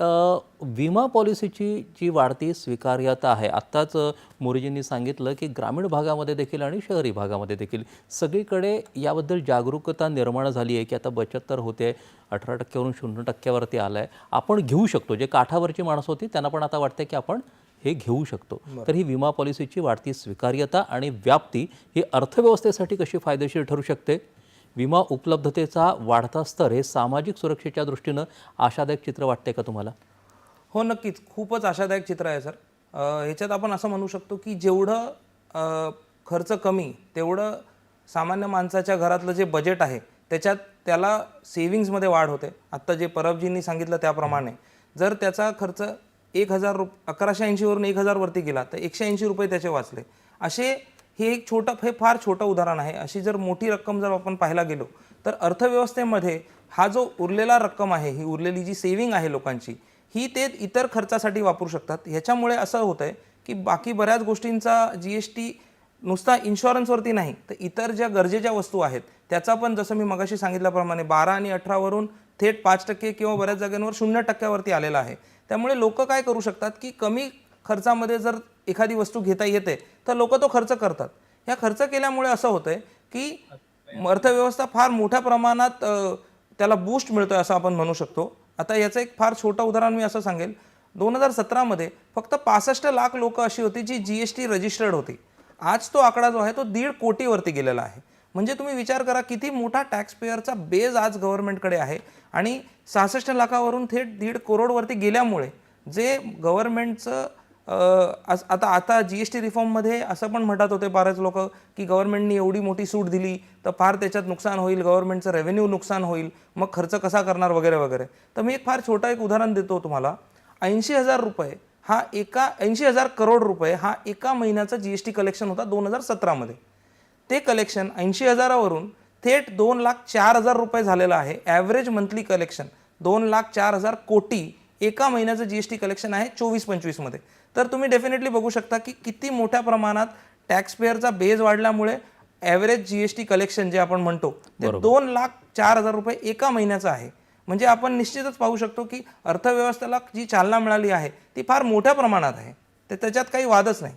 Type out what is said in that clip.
विमा पॉलिसीची जी वाढती स्वीकार्यता आहे आत्ताच मोरेजींनी सांगितलं की ग्रामीण भागामध्ये देखील आणि शहरी भागामध्ये देखील सगळीकडे याबद्दल जागरूकता निर्माण झाली आहे की आता बचत तर होते अठरा टक्क्यावरून शून्य टक्क्यावरती आलं आहे आपण घेऊ शकतो जे काठावरची माणसं होती त्यांना पण आता वाटतं की आपण हे घेऊ शकतो. तर ही विमा पॉलिसीची वाढती स्वीकार्यता आणि व्याप्ती ही अर्थव्यवस्थेसाठी कशी फायदेशीर ठरू शकते? विमा उपलब्धतेचा वाढता स्तर हे सामाजिक सुरक्षेच्या दृष्टीनं आशादायक चित्र वाटते का तुम्हाला? हो नक्कीच. खूपच आशादायक चित्र आहे सर. ह्याच्यात आपण असं म्हणू शकतो की जेवढं खर्च कमी तेवढं सामान्य माणसाच्या घरातलं जे बजेट आहे त्याच्यात त्याला सेव्हिंग्जमध्ये वाढ होते. आत्ता जे परबजींनी सांगितलं त्याप्रमाणे. जर त्याचा खर्च एक हजार रुप अकराशे ऐंशीवरून एक हजारवरती गेला तर एकशे ऐंशी रुपये त्याचे वाचले. असे हे एक छोटं हे फार छोटं उदाहरण आहे. अशी जर मोठी रक्कम जर आपण पाहायला गेलो तर अर्थव्यवस्थेमध्ये हा जो उरलेला रक्कम आहे ही उरलेली जी सेविंग आहे लोकांची ही ते इतर खर्चासाठी वापरू शकतात. ह्याच्यामुळे असं होतं आहे की बाकी बऱ्याच गोष्टींचा जी एस टी नुसता इन्शुरन्सवरती नाही तर इतर ज्या गरजेच्या वस्तू आहेत त्याचा पण जसं मी मगाशी सांगितल्याप्रमाणे बारा आणि अठरावरून थेट पाच टक्के किंवा बऱ्याच जागांवर शून्य टक्क्यावरती आलेला आहे. त्यामुळे लोक काय करू शकतात की कमी खर्चामध्ये जर एखादी वस्तू घेता येते तर लोक तो खर्च करतात. ह्या खर्च केल्यामुळे असं होतंय की अर्थव्यवस्था फार मोठ्या प्रमाणात त्याला बूस्ट मिळतोय असं आपण म्हणू शकतो. आता याचं एक फार छोटं उदाहरण मी असं सांगेल. दोन हजार सतरामध्ये फक्त पासष्ट लाख लोक अशी होती जी जी एस टी रजिस्टर्ड होती. आज तो आकडा जो आहे तो दीड कोटीवरती गेलेला आहे. म्हणजे तुम्ही विचार करा किती मोठा टॅक्स पेअरचा बेज आज गव्हर्नमेंटकडे आहे आणि सहासष्ट लाखावरून थेट दीड करोडवरती गेल्यामुळे जे गव्हर्नमेंटचं आता आता जी एस टी रिफॉर्ममध्ये असं पण म्हणतात होते बरेच लोक की गव्हर्नमेंटनी एवढी मोठी सूट दिली तर फार त्याच्यात नुकसान होईल गव्हर्नमेंटचं रेव्हेन्यू नुकसान होईल मग खर्च कसा करणार वगैरे वगैरे. तर मी एक फार छोटा एक उदाहरण देतो तुम्हाला. ऐंशी हजार रुपये हा एका ऐंशी हजार करोड रुपये हा एका महिन्याचा जी एस टी कलेक्शन होता दोन हजार सतरामध्ये. ते कलेक्शन ऐंशी हजारावरून थेट दोन लाख चार हजार रुपये झालेलं आहे. ॲव्हरेज मंथली कलेक्शन दोन लाख चार हजार कोटी एका महिन्याचं जी एस टी कलेक्शन आहे चोवीस पंचवीसमध्ये तर तुम्ही डेफिनेटली बघू शकता की किती मोठ्या प्रमाणात टॅक्स पेअरचा बेज वाढल्यामुळे average G S T collection जे आपण म्हणतो ते दोन लाख चार हजार रुपये एका महिन्याचं आहे. म्हणजे आपण निश्चितच पाहू शकतो की अर्थव्यवस्थेला जी चालना मिळाली आहे ती फार मोठ्या प्रमाणात आहे. तर त्याच्यात काही वादच नाही.